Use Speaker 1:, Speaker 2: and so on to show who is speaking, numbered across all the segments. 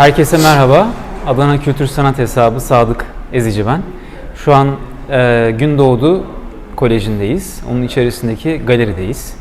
Speaker 1: Herkese merhaba. Adana Kültür Sanat Hesabı Sadık Ezici ben. Şu an e, Gündoğdu Koleji'ndeyiz. Onun içerisindeki galerideyiz.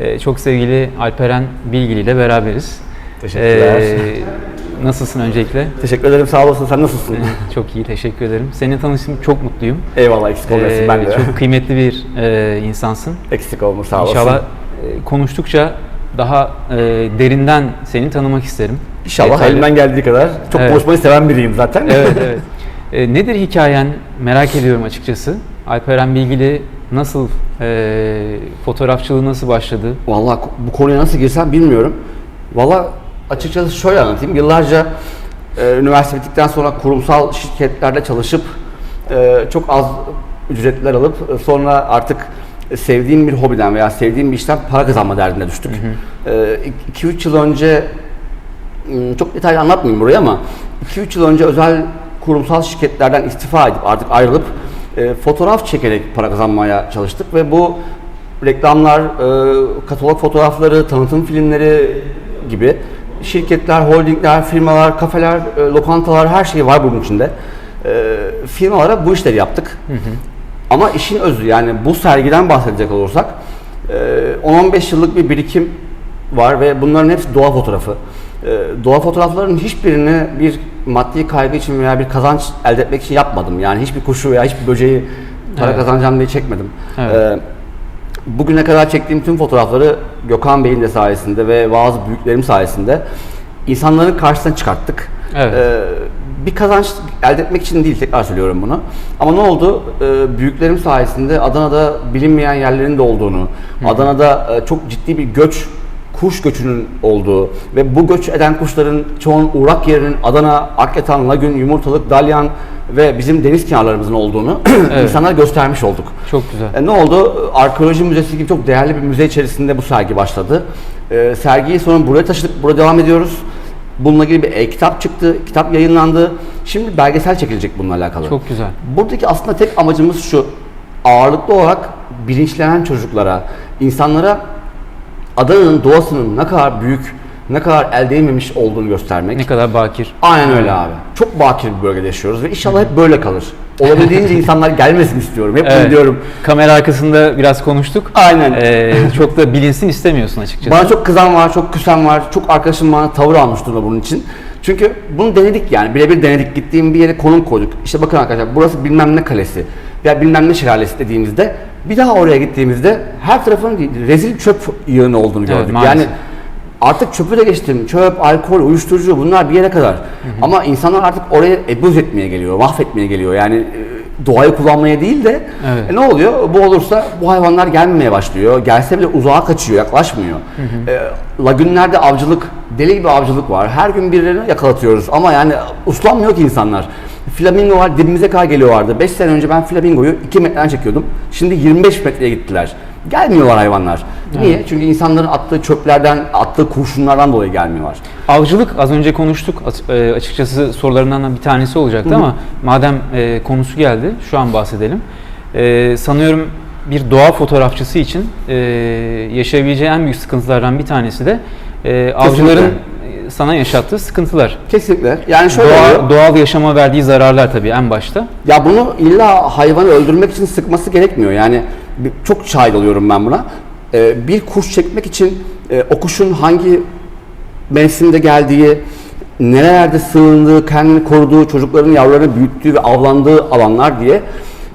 Speaker 1: E, çok sevgili Alperen Bilgili ile beraberiz.
Speaker 2: Teşekkürler.
Speaker 1: E, nasılsın öncelikle?
Speaker 2: Teşekkür ederim sağ olasın. Sen nasılsın?
Speaker 1: Çok iyi, teşekkür ederim. Seninle tanıştığım çok mutluyum.
Speaker 2: Eyvallah eksik olmasın
Speaker 1: E,
Speaker 2: ben de.
Speaker 1: Çok kıymetli bir e, insansın.
Speaker 2: Eksik olma sağ olasın.
Speaker 1: İnşallah e, konuştukça daha e, derinden seni tanımak isterim.
Speaker 2: İnşallah
Speaker 1: Detaylı.
Speaker 2: elimden geldiği kadar. Çok
Speaker 1: Evet.
Speaker 2: konuşmayı seven biriyim zaten.
Speaker 1: evet evet. E, nedir hikayen merak ediyorum açıkçası. Alperen Bilgili nasıl e, fotoğrafçılığı nasıl başladı?
Speaker 2: Vallahi bu konuya nasıl girsem bilmiyorum. Vallahi açıkçası şöyle anlatayım. Yıllarca e, üniversite bittikten sonra kurumsal şirketlerde çalışıp e, çok az ücretler alıp e, sonra artık sevdiğim bir hobiden veya sevdiğim bir işten para kazanma derdine düştük. 2-3 yıl önce Hmm, çok detaylı anlatmayayım buraya ama 2-3 yıl önce özel kurumsal şirketlerden istifa edip artık ayrılıp e, fotoğraf çekerek para kazanmaya çalıştık ve bu reklamlar, e, katalog fotoğrafları, tanıtım filmleri gibi şirketler, holdingler, firmalar, kafeler, e, lokantalar her şey var bunun içinde. E, firmalara bu işleri yaptık. Ama işin özü yani bu sergiden bahsedecek olursak e, 10-15 yıllık bir birikim var ve bunların hepsi doğa fotoğrafı. E, Doğa fotoğraflarının hiçbirini bir maddi kaygı için veya bir kazanç elde etmek için yapmadım. Yani hiçbir kuşu veya hiçbir böceği para
Speaker 1: Evet.
Speaker 2: kazanacağım diye çekmedim.
Speaker 1: Evet.
Speaker 2: E, Bugüne kadar çektiğim tüm fotoğrafları Gökhan Bey'in de sayesinde ve bazı büyüklerim sayesinde insanların karşısına çıkarttık.
Speaker 1: Evet.
Speaker 2: E, bir kazanç elde etmek için değil tekrar söylüyorum bunu. Ama ne oldu? E, büyüklerim sayesinde Adana'da bilinmeyen yerlerin de olduğunu, Adana'da e, çok ciddi bir göç kuş göçünün olduğu ve bu göç eden kuşların çoğun uğrak yerinin Adana, Akyatan, Lagün, Yumurtalık, Dalyan ve bizim deniz kenarlarımızın olduğunu insanlara göstermiş olduk.
Speaker 1: Çok güzel.
Speaker 2: E, ne oldu? Arkeoloji Müzesi gibi çok değerli bir müze içerisinde bu sergi başladı. E, sergiyi sonra buraya taşıdık, burada devam ediyoruz. Bununla ilgili bir e-kitap çıktı, kitap yayınlandı. Şimdi belgesel çekilecek bununla alakalı.
Speaker 1: Çok güzel.
Speaker 2: Buradaki aslında tek amacımız şu. Ağırlıklı olarak bilinçlenen çocuklara, insanlara Adana'nın doğasının ne kadar büyük, ne kadar el değmemiş olduğunu göstermek.
Speaker 1: Ne kadar bakir.
Speaker 2: Aynen öyle abi. Çok bakir bir bölgede yaşıyoruz ve inşallah hep böyle kalır. Olabildiğince insanlar gelmesin istiyorum. Hep bunu
Speaker 1: Evet.
Speaker 2: diyorum.
Speaker 1: Kamera arkasında biraz konuştuk.
Speaker 2: Aynen.
Speaker 1: E, çok da bilinsin istemiyorsun açıkçası.
Speaker 2: Bana çok kızan var, çok küsen var. Çok arkadaşım bana tavır almış durumda bunun için. Çünkü bunu denedik yani. Birebir denedik. Gittiğim bir yere konum koyduk. İşte bakın arkadaşlar burası bilmem ne kalesi veya bilmem ne şelalesi dediğimizde bir daha oraya gittiğimizde her tarafın rezil çöp yığını olduğunu
Speaker 1: Evet,
Speaker 2: gördük.
Speaker 1: maalesef.
Speaker 2: yani artık çöpü de geçtim. Çöp, alkol, uyuşturucu bunlar bir yere kadar. Ama insanlar artık oraya ebuz etmeye geliyor, mahvetmeye geliyor. Yani e, doğayı kullanmaya değil de
Speaker 1: Evet.
Speaker 2: e, ne oluyor? Bu olursa bu hayvanlar gelmemeye başlıyor. Gelse bile uzağa kaçıyor, yaklaşmıyor. E, lagünlerde avcılık, deli gibi avcılık var. Her gün birilerini yakalatıyoruz ama yani uslanmıyor ki insanlar. Flamingo var dibimize kadar geliyorlardı. 5 sene önce ben flamingoyu 2 metreden çekiyordum. Şimdi 25 metreye gittiler. Gelmiyorlar hayvanlar. Niye? Çünkü insanların attığı çöplerden, attığı kurşunlardan dolayı gelmiyorlar.
Speaker 1: Avcılık az önce konuştuk. E, açıkçası sorularından da bir tanesi olacaktı ama madem e, konusu geldi şu an bahsedelim. E, sanıyorum bir doğa fotoğrafçısı için e, yaşayabileceği en büyük sıkıntılardan bir tanesi de e, avcıların sana yaşattığı sıkıntılar.
Speaker 2: Kesinlikle. Yani şöyle oluyor.
Speaker 1: Doğa, doğal yaşama verdiği zararlar tabii en başta.
Speaker 2: Ya bunu illa hayvanı öldürmek için sıkması gerekmiyor. Yani çok şahit oluyorum ben buna. Ee, bir kuş çekmek için e, o kuşun hangi mevsimde geldiği, nerelerde sığındığı, kendini koruduğu, çocukların yavrularını büyüttüğü ve avlandığı alanlar diye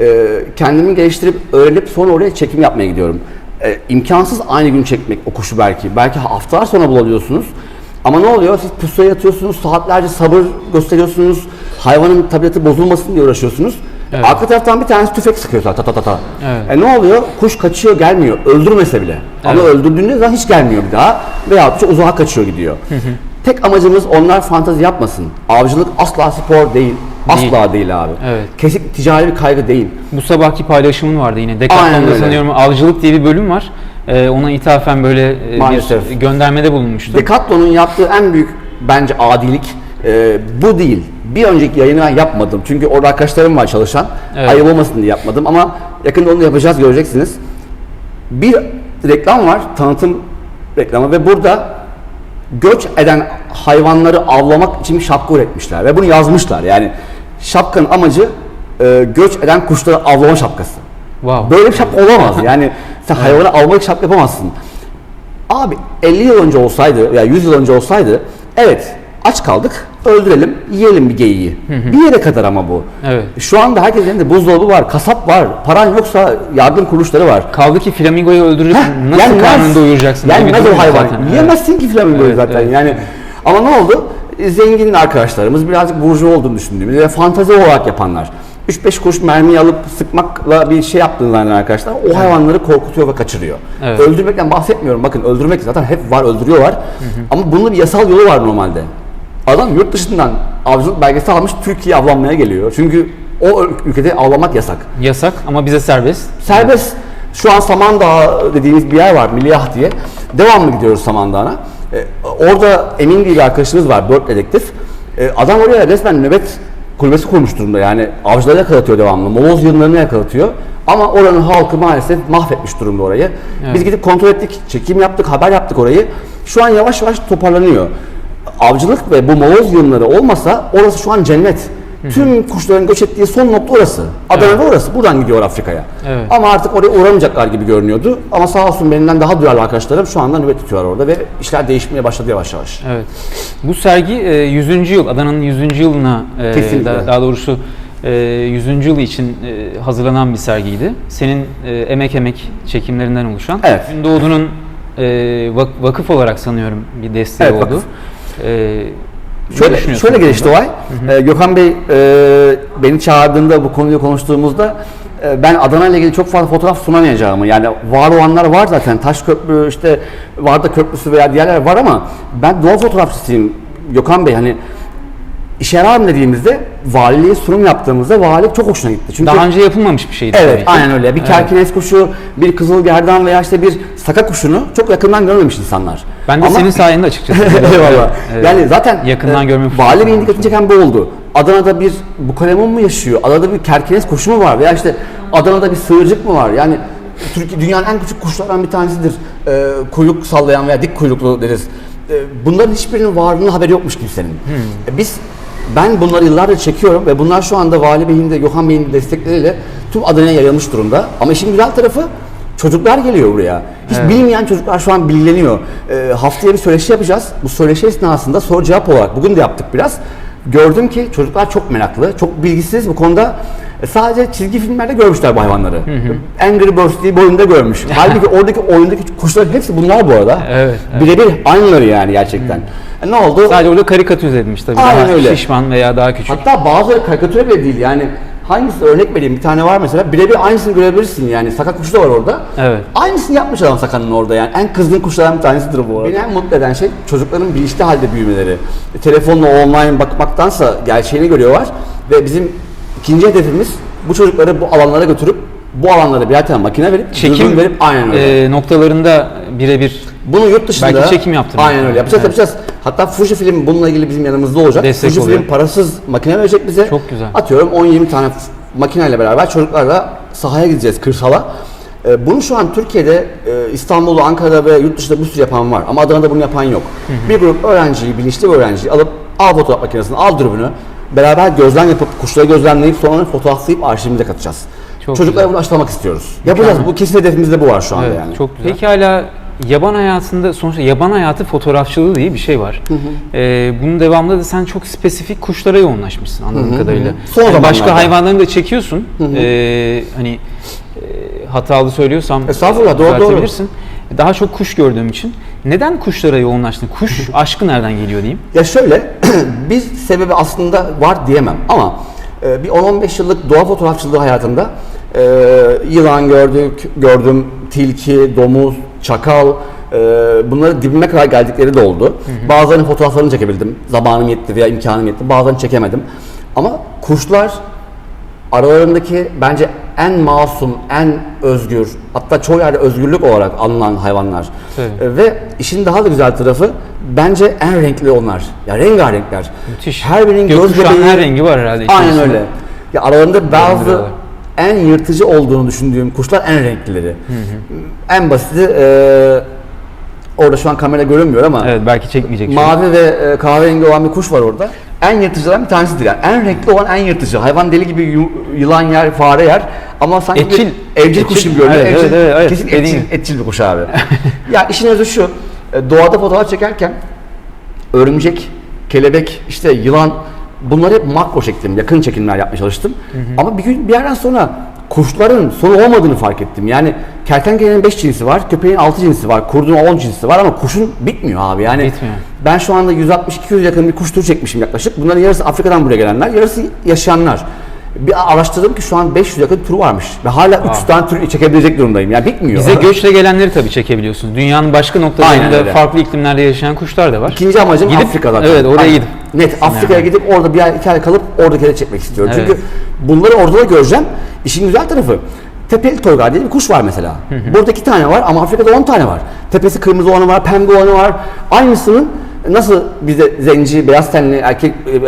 Speaker 2: e, kendimi geliştirip öğrenip sonra oraya çekim yapmaya gidiyorum. E, imkansız aynı gün çekmek o kuşu belki. Belki haftalar sonra bulabiliyorsunuz. Ama ne oluyor? Siz pusuya yatıyorsunuz, saatlerce sabır gösteriyorsunuz, hayvanın tabiatı bozulmasın diye uğraşıyorsunuz.
Speaker 1: Evet.
Speaker 2: Arka taraftan bir tanesi tüfek sıkıyor ta ta ta ta.
Speaker 1: Evet.
Speaker 2: E ne oluyor? Kuş kaçıyor gelmiyor. Öldürmese bile. Ama
Speaker 1: Evet.
Speaker 2: öldürdüğünde zaman hiç gelmiyor bir daha. Veya çok uzağa kaçıyor gidiyor. Tek amacımız onlar fantazi yapmasın. Avcılık asla spor değil. Asla değil, abi.
Speaker 1: Evet.
Speaker 2: Kesin ticari bir kaygı değil.
Speaker 1: Bu sabahki paylaşımın vardı yine. Decathlon'da sanıyorum avcılık diye bir bölüm var. E, ona ithafen böyle e,
Speaker 2: Maalesef.
Speaker 1: bir göndermede bulunmuştu.
Speaker 2: Decathlon'un yaptığı en büyük bence adilik e, bu değil. Bir önceki yayını ben yapmadım. Çünkü orada arkadaşlarım var çalışan.
Speaker 1: Evet.
Speaker 2: Ayıp olmasın diye yapmadım ama yakında onu yapacağız göreceksiniz. Bir reklam var, tanıtım reklamı ve burada göç eden hayvanları avlamak için bir şapka üretmişler ve bunu yazmışlar. Yani şapkanın amacı e, göç eden kuşları avlama şapkası.
Speaker 1: Wow.
Speaker 2: Böyle bir şapka olamaz. Yani sen hayvanı avlamak şapka yapamazsın. Abi 50 yıl önce olsaydı ya 100 yıl önce olsaydı evet aç kaldık öldürelim yiyelim bir geyiği. Bir yere kadar ama bu.
Speaker 1: Evet.
Speaker 2: Şu anda herkesin elinde buzdolabı var, kasap var, paran yoksa yardım kuruluşları var.
Speaker 1: Kaldı ki flamingoyu öldürürsün. Nasıl
Speaker 2: Yenmez.
Speaker 1: karnını doyuracaksın? bir
Speaker 2: Yenmez o hayvan.
Speaker 1: zaten. Evet.
Speaker 2: Yiyemezsin ki flamingoyu
Speaker 1: Evet,
Speaker 2: zaten.
Speaker 1: evet.
Speaker 2: Yani ama ne oldu? Zengin arkadaşlarımız birazcık burcu olduğunu düşündüğümüz ve fantezi olarak yapanlar. 3-5 kuruş mermi alıp sıkmakla bir şey yaptığını arkadaşlar o hayvanları korkutuyor ve kaçırıyor.
Speaker 1: Evet.
Speaker 2: Öldürmekten bahsetmiyorum. Bakın öldürmek zaten hep var öldürüyorlar. Ama bunun bir yasal yolu var normalde. Adam yurt dışından avcılık belgesi almış Türkiye'ye avlanmaya geliyor. Çünkü o ülkede avlamak yasak.
Speaker 1: Yasak ama bize serbest.
Speaker 2: Serbest. Şu an Samandağ dediğimiz bir yer var, Milyah diye. Devamlı gidiyoruz Samandağ'a. Ee, orada Emin diye bir arkadaşımız var, Bird dedektif. Ee, adam oraya resmen nöbet kulübesi kurmuş durumda yani. Avcıları yakalatıyor devamlı, moloz yığınlarını yakalatıyor. Ama oranın halkı maalesef mahvetmiş durumda orayı.
Speaker 1: Evet.
Speaker 2: Biz gidip kontrol ettik, çekim yaptık, haber yaptık orayı. Şu an yavaş yavaş toparlanıyor. Avcılık ve bu moloz yığınları olmasa orası şu an cennet. Tüm kuşların göç ettiği son nokta orası. Adana'da orası. Buradan gidiyor Afrika'ya.
Speaker 1: Evet.
Speaker 2: Ama artık oraya uğramayacaklar gibi görünüyordu. Ama sağ olsun benimden daha duyarlı arkadaşlarım şu anda nöbet tutuyorlar orada ve işler değişmeye başladı yavaş yavaş.
Speaker 1: Evet. Bu sergi e, 100. yıl, Adana'nın 100. yılına e,
Speaker 2: Kesinlikle.
Speaker 1: da- daha doğrusu e, 100. yıl için e, hazırlanan bir sergiydi. Senin e, emek emek çekimlerinden oluşan.
Speaker 2: Evet.
Speaker 1: E, vak- vakıf olarak sanıyorum bir desteği
Speaker 2: Evet,
Speaker 1: oldu.
Speaker 2: vakıf.
Speaker 1: E, ne
Speaker 2: Şöyle, şöyle gelişti
Speaker 1: konuda?
Speaker 2: olay. Ee, Gökhan Bey e, beni çağırdığında bu konuyu konuştuğumuzda e, ben Adana ile ilgili çok fazla fotoğraf sunamayacağımı yani var olanlar var zaten Taş Köprü işte Varda Köprüsü veya diğerler var ama ben doğa fotoğrafçısıyım Gökhan Bey hani işe yarar mı dediğimizde valiliğe sunum yaptığımızda valilik çok hoşuna gitti. Çünkü
Speaker 1: Daha önce yapılmamış bir şeydi.
Speaker 2: Evet,
Speaker 1: tabii ki.
Speaker 2: aynen öyle. Bir
Speaker 1: Evet.
Speaker 2: kerkines kuşu, bir kızılgerdan veya işte bir saka kuşunu çok yakından görmemiş insanlar.
Speaker 1: Ben de
Speaker 2: Ama-
Speaker 1: senin sayende açıkçası.
Speaker 2: Eyvallah.
Speaker 1: Evet.
Speaker 2: Yani zaten
Speaker 1: yakından
Speaker 2: e,
Speaker 1: görme
Speaker 2: Vali Bey'in dikkatini çeken bu oldu. Adana'da bir bukalemun mu yaşıyor? Adana'da bir kerkenes kuşu mu var? Veya işte Adana'da bir sığırcık mı var? Yani Türkiye dünyanın en küçük kuşlardan bir tanesidir. E, kuyruk sallayan veya dik kuyruklu deriz. E, bunların hiçbirinin varlığının haberi yokmuş kimsenin.
Speaker 1: Hmm.
Speaker 2: E, biz ben bunları yıllardır çekiyorum ve bunlar şu anda Vali Bey'in de Gökhan Bey'in de destekleriyle tüm Adana'ya yayılmış durumda. Ama işin güzel tarafı çocuklar geliyor buraya. Hiç bilmeyen çocuklar şu an bilgileniyor. Ee, haftaya bir söyleşi yapacağız. Bu söyleşi esnasında soru cevap olarak bugün de yaptık biraz. Gördüm ki çocuklar çok meraklı, çok bilgisiz bu konuda. E, Sadece çizgi filmlerde görmüşler bu hayvanları. Angry Birds diye bir oyunda görmüş. Halbuki oradaki oyundaki kuşların hepsi bunlar bu arada.
Speaker 1: Evet, evet.
Speaker 2: Birebir aynıları yani gerçekten. E, ne oldu?
Speaker 1: Sadece orada karikatürize edilmiş tabii.
Speaker 2: Aynen
Speaker 1: daha
Speaker 2: öyle.
Speaker 1: şişman veya daha küçük.
Speaker 2: Hatta bazıları karikatüre bile değil yani hangisi örnek vereyim bir tane var mesela birebir aynısını görebilirsin yani saka kuşu da var orada.
Speaker 1: Evet.
Speaker 2: Aynısını yapmış adam sakanın orada yani en kızgın kuşlardan bir tanesidir bu arada. Beni en mutlu eden şey çocukların bilinçli halde büyümeleri. E, Telefonla online bakmaktansa gerçeğini görüyorlar ve bizim ikinci hedefimiz bu çocukları bu alanlara götürüp bu alanlara birer tane makine verip
Speaker 1: Çekim
Speaker 2: verip aynen öyle.
Speaker 1: e, noktalarında birebir
Speaker 2: Bunu yurt dışında
Speaker 1: Belki çekim yaptırmak.
Speaker 2: Aynen öyle yapacağız
Speaker 1: Evet.
Speaker 2: yapacağız. Hatta Fuji Film bununla ilgili bizim yanımızda olacak.
Speaker 1: Destek
Speaker 2: Fuji
Speaker 1: oluyor.
Speaker 2: Film parasız makine verecek bize.
Speaker 1: Çok güzel.
Speaker 2: Atıyorum 10-20 tane makineyle beraber çocuklarla sahaya gideceğiz kırsala. Ee, bunu şu an Türkiye'de, e, İstanbul'da, Ankara'da ve yurt dışında bir sürü yapan var. Ama Adana'da bunu yapan yok. Bir grup öğrenciyi, bilinçli bir öğrenciyi alıp al fotoğraf makinesini, al dürbünü. Beraber gözlem yapıp, kuşları gözlemleyip sonra fotoğraflayıp arşivimize katacağız.
Speaker 1: Çok
Speaker 2: Çocuklara
Speaker 1: güzel.
Speaker 2: bunu aşılamak istiyoruz. Yapacağız. Bu kesin hedefimizde bu var şu anda
Speaker 1: Evet,
Speaker 2: yani.
Speaker 1: çok güzel. Pekala yaban hayatında sonuçta yaban hayatı fotoğrafçılığı diye bir şey var. Ee, bunun devamında da sen çok spesifik kuşlara yoğunlaşmışsın anladığım kadarıyla.
Speaker 2: Son
Speaker 1: Yani başka hayvanları da çekiyorsun. Ee, hani e, hatalı söylüyorsam
Speaker 2: Estağfurullah, doğru, doğru.
Speaker 1: Daha çok kuş gördüğüm için. Neden kuşlara yoğunlaştın? Kuş aşkı nereden geliyor diyeyim?
Speaker 2: Ya şöyle, biz sebebi aslında var diyemem ama e, bir 10-15 yıllık doğa fotoğrafçılığı hayatında e, yılan gördük, gördüm, tilki, domuz, çakal, e, bunları dibime kadar geldikleri de oldu. Bazılarının fotoğraflarını çekebildim, zamanım yetti veya imkanım yetti, bazılarını çekemedim. Ama kuşlar aralarındaki bence en masum, en özgür, hatta çoğu yerde özgürlük olarak anılan hayvanlar.
Speaker 1: Tabii.
Speaker 2: E, Ve işin daha da güzel tarafı bence en renkli onlar. Ya rengarenkler.
Speaker 1: Müthiş.
Speaker 2: Her birinin göz bebeği...
Speaker 1: her rengi var herhalde
Speaker 2: Aynen
Speaker 1: içerisinde.
Speaker 2: öyle. Ya aralarında bazı. En yırtıcı olduğunu düşündüğüm kuşlar en renklileri. En basiti e, Orada şu an kamera görünmüyor ama
Speaker 1: Evet belki çekmeyecek.
Speaker 2: mavi ve e, kahverengi olan bir kuş var orada. En yırtıcılardan bir tanesidir yani. En renkli olan en yırtıcı. Hayvan deli gibi yu- yılan yer, fare yer. Ama sanki
Speaker 1: Etçil.
Speaker 2: bir evcil
Speaker 1: Etçil.
Speaker 2: kuş gibi görünüyor.
Speaker 1: Evet,
Speaker 2: Evcil-
Speaker 1: evet, evet, evet.
Speaker 2: Kesin
Speaker 1: Dediğin
Speaker 2: etçil,
Speaker 1: gibi.
Speaker 2: etçil bir kuş abi. ya işin özü şu. e, Doğada fotoğraf çekerken örümcek, kelebek, işte yılan bunları hep makro şeklinde yakın çekimler yapmaya çalıştım. Ama bir gün bir yerden sonra kuşların sonu olmadığını fark ettim. Yani kertenkelenin 5 cinsi var, köpeğin 6 cinsi var, kurdun 10 cinsi var ama kuşun bitmiyor abi. Yani
Speaker 1: Bitmiyor.
Speaker 2: ben şu anda 160-200 yakın bir kuş türü çekmişim yaklaşık. Bunların yarısı Afrika'dan buraya gelenler, yarısı yaşayanlar. Bir araştırdım ki şu an 500 yakın tür varmış. Ve hala 3 tane tür çekebilecek durumdayım. Yani bitmiyor.
Speaker 1: Bize göçle gelenleri tabii çekebiliyorsunuz. Dünyanın başka noktalarında farklı iklimlerde yaşayan kuşlar da var.
Speaker 2: İkinci amacım
Speaker 1: Gidip-
Speaker 2: Afrika zaten.
Speaker 1: evet, oraya
Speaker 2: Aynen.
Speaker 1: gidip.
Speaker 2: Net Afrika'ya
Speaker 1: Yani.
Speaker 2: gidip orada bir ay iki ay kalıp oradakileri çekmek istiyorum.
Speaker 1: Evet.
Speaker 2: Çünkü bunları orada da göreceğim. İşin güzel tarafı Tepeli toygar diye bir kuş var mesela. Burada iki tane var ama Afrika'da on tane var. Tepesi kırmızı olanı var, pembe olanı var. Aynısının nasıl bize zenci, beyaz tenli, erkek, e, e,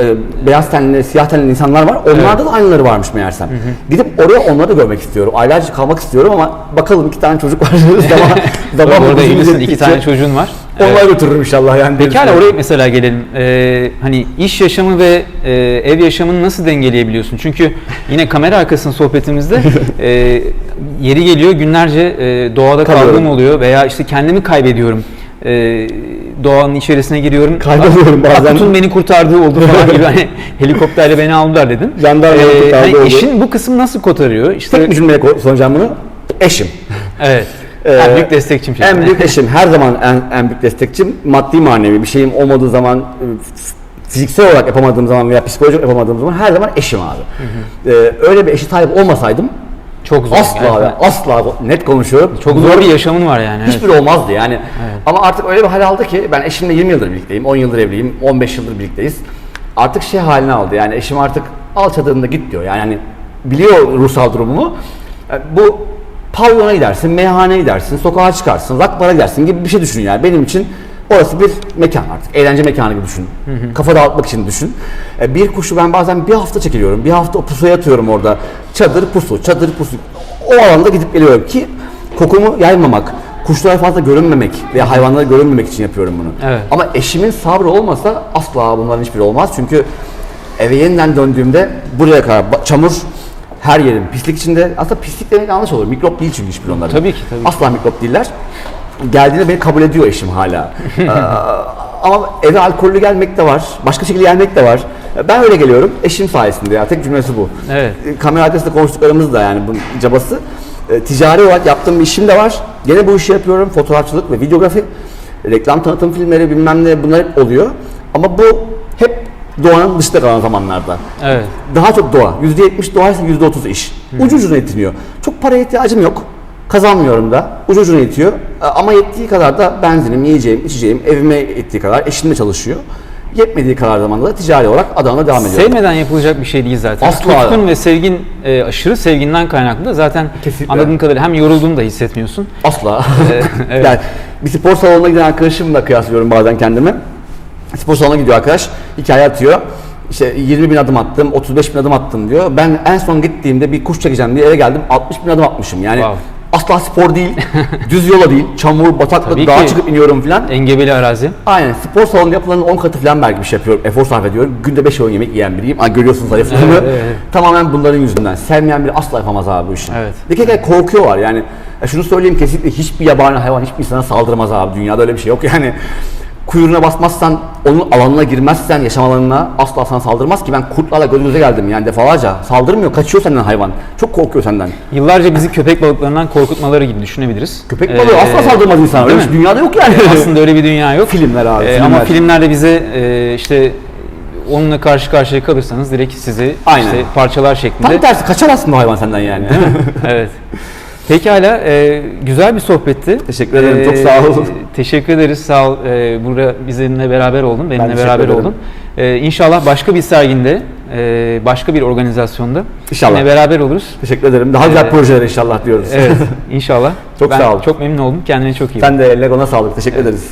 Speaker 2: beyaz tenli, siyah tenli insanlar var. Onlarda da aynıları varmış meğersem. Gidip oraya onları da görmek istiyorum. Aylarca kalmak istiyorum ama bakalım iki tane çocuk var. zaman, zaman
Speaker 1: Orada
Speaker 2: gücümüz
Speaker 1: evlisin, iki tane çocuğun var.
Speaker 2: Onları götürürüm inşallah yani.
Speaker 1: Pekala oraya mesela gelelim. Ee, hani iş yaşamı ve e, ev yaşamını nasıl dengeleyebiliyorsun? Çünkü yine kamera arkasında sohbetimizde e, yeri geliyor günlerce e, doğada
Speaker 2: Kalıyorum.
Speaker 1: kaldığım oluyor veya işte kendimi kaybediyorum. E, doğanın içerisine giriyorum.
Speaker 2: Kayboluyorum bazen.
Speaker 1: Akut'un beni kurtardığı oldu falan gibi hani helikopterle beni aldılar dedin.
Speaker 2: Jandarmanın kurtardığı
Speaker 1: hani
Speaker 2: oldu.
Speaker 1: işin bu kısmı nasıl kotarıyor? İşte
Speaker 2: Tek bir cümleye ko- soracağım bunu. Eşim.
Speaker 1: evet.
Speaker 2: Ee,
Speaker 1: en büyük destekçim şey.
Speaker 2: En büyük eşim. Her zaman en, en büyük destekçim. Maddi manevi bir şeyim olmadığı zaman, f- fiziksel olarak yapamadığım zaman veya psikolojik yapamadığım zaman her zaman eşim abi. Ee, öyle bir eşi sahip olmasaydım
Speaker 1: çok zor.
Speaker 2: asla ve asla net konuşuyorum.
Speaker 1: Çok zor bir yaşamın var yani. evet.
Speaker 2: Hiçbiri olmazdı yani. Ama artık öyle bir hal aldı ki ben eşimle 20 yıldır birlikteyim, 10 yıldır evliyim, 15 yıldır birlikteyiz. Artık şey haline aldı yani eşim artık al çadırında git diyor yani hani biliyor ruhsal durumumu. Yani bu pavyona gidersin, meyhaneye gidersin, sokağa çıkarsın, rock bara gidersin gibi bir şey düşün yani. Benim için orası bir mekan artık. Eğlence mekanı gibi düşün. Kafa dağıtmak için düşün. E, Bir kuşu ben bazen bir hafta çekiliyorum. Bir hafta pusuya yatıyorum orada. Çadır pusu, çadır pusu. O alanda gidip geliyorum ki kokumu yaymamak, kuşlara fazla görünmemek veya hayvanlara görünmemek için yapıyorum bunu.
Speaker 1: Evet.
Speaker 2: Ama eşimin sabrı olmasa asla bunların hiçbiri olmaz. Çünkü eve yeniden döndüğümde buraya kadar çamur her yerim pislik içinde. Aslında pislik demek yanlış olur. Mikrop değil çünkü hiçbir onların.
Speaker 1: Tabii ki, tabii.
Speaker 2: Asla mikrop değiller. Geldiğinde beni kabul ediyor eşim hala. Ee, ama eve alkollü gelmek de var. Başka şekilde gelmek de var. Ben öyle geliyorum. Eşim sayesinde ya. Tek cümlesi bu.
Speaker 1: Evet.
Speaker 2: E, Kamera arkasında konuştuklarımız da yani bunun cabası. E, ticari olarak yaptığım bir işim de var. Gene bu işi yapıyorum. Fotoğrafçılık ve videografi. Reklam tanıtım filmleri bilmem ne bunlar hep oluyor. Ama bu hep doğanın dışında kalan zamanlarda.
Speaker 1: Evet.
Speaker 2: Daha çok doğa. %70 doğaysa %30 iş. Ucu ucuna yetiniyor. Çok paraya ihtiyacım yok. Kazanmıyorum da. Ucu ucuna yetiyor. E, Ama yettiği kadar da benzinim, yiyeceğim, içeceğim, evime yettiği kadar eşim de çalışıyor. Yetmediği kadar zamanda da ticari olarak Adana'da devam ediyorum.
Speaker 1: Sevmeden yapılacak bir şey değil zaten.
Speaker 2: Asla.
Speaker 1: Tutkun ve sevgin, e, aşırı sevginden kaynaklı da zaten
Speaker 2: Kesinlikle.
Speaker 1: anladığım kadarıyla hem yorulduğunu da hissetmiyorsun.
Speaker 2: Asla.
Speaker 1: evet.
Speaker 2: yani bir spor salonuna giden arkadaşımla kıyaslıyorum bazen kendimi. Spor salonuna gidiyor arkadaş, hikaye atıyor. İşte 20 bin adım attım, 35 bin adım attım diyor. Ben en son gittiğimde bir kuş çekeceğim diye eve geldim, 60 bin adım atmışım. Yani
Speaker 1: Wow.
Speaker 2: Asla spor değil, düz yola değil, çamur,
Speaker 1: Tabii
Speaker 2: bataklık, dağa
Speaker 1: ki.
Speaker 2: çıkıp iniyorum filan.
Speaker 1: Engebeli arazi.
Speaker 2: Aynen spor salonunda yapılanın 10 katı falan belki bir şey yapıyorum. Efor sarf ediyorum. Günde 5 öğün yemek yiyen biriyim. Aa, görüyorsunuz zayıflığımı.
Speaker 1: Evet, evet, evet.
Speaker 2: Tamamen bunların yüzünden. Sevmeyen biri asla yapamaz abi bu işi.
Speaker 1: Evet.
Speaker 2: Bir kere korkuyorlar yani. Ya şunu söyleyeyim kesinlikle hiçbir yabani hayvan hiçbir insana saldırmaz abi. Dünyada öyle bir şey yok yani. Kuyruğuna basmazsan, onun alanına girmezsen, yaşam alanına asla sana saldırmaz ki ben kurtlarla göz göze geldim yani defalarca. Saldırmıyor, kaçıyor senden hayvan. Çok korkuyor senden.
Speaker 1: Yıllarca bizi köpek balıklarından korkutmaları gibi düşünebiliriz.
Speaker 2: Köpek
Speaker 1: Ee,
Speaker 2: balığı asla saldırmaz insana. Öyle dünyada yok yani.
Speaker 1: Aslında öyle bir dünya yok.
Speaker 2: Filmler abi,
Speaker 1: Ee,
Speaker 2: filmler.
Speaker 1: Ama filmlerde bize e, işte onunla karşı karşıya kalırsanız direkt sizi
Speaker 2: Aynen.
Speaker 1: işte parçalar şeklinde.
Speaker 2: Tam tersi kaçar aslında hayvan senden yani. Değil mi?
Speaker 1: evet. Pekala, e, güzel bir sohbetti.
Speaker 2: Teşekkür ederim, çok sağ ol.
Speaker 1: Teşekkür ederiz, sağ ol. E, burada bizimle beraber oldun, benimle
Speaker 2: teşekkür
Speaker 1: beraber
Speaker 2: ederim.
Speaker 1: oldun. E, inşallah başka bir serginde, e, başka bir organizasyonda
Speaker 2: İnşallah.
Speaker 1: yine beraber oluruz.
Speaker 2: Teşekkür ederim. Daha güzel
Speaker 1: Ee,
Speaker 2: projeler inşallah diyoruz.
Speaker 1: Evet, inşallah.
Speaker 2: Çok
Speaker 1: ben
Speaker 2: sağ ol.
Speaker 1: Çok memnun oldum. Kendine çok iyi.
Speaker 2: Sen de eline sağlık. Teşekkür ederiz.